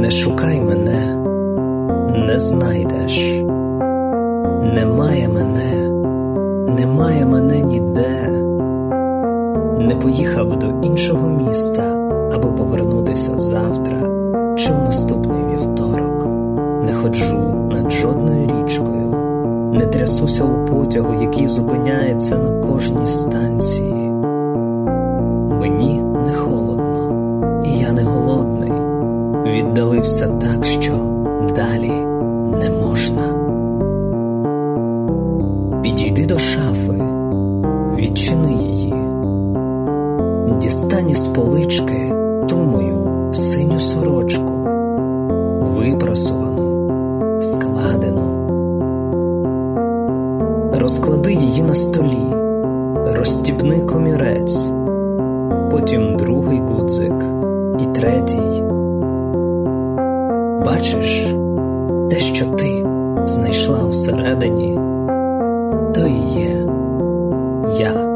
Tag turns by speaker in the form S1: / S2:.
S1: Не шукай мене, не знайдеш. Немає мене, немає мене ніде. Не поїхав до іншого міста, аби повернутися завтра чи в наступний вівторок. Не ходжу над жодною річкою, не трясуся у потягу, який зупиняється на кожній станції. Віддалився так, що далі не можна. Підійди до шафи, відчини її, дістань із полички ту мою синю сорочку, випрасувану, складену. Розклади її на столі, розстібни комірець, потім другий гудзик Бачиш, те, що ти знайшла всередині, то і є я.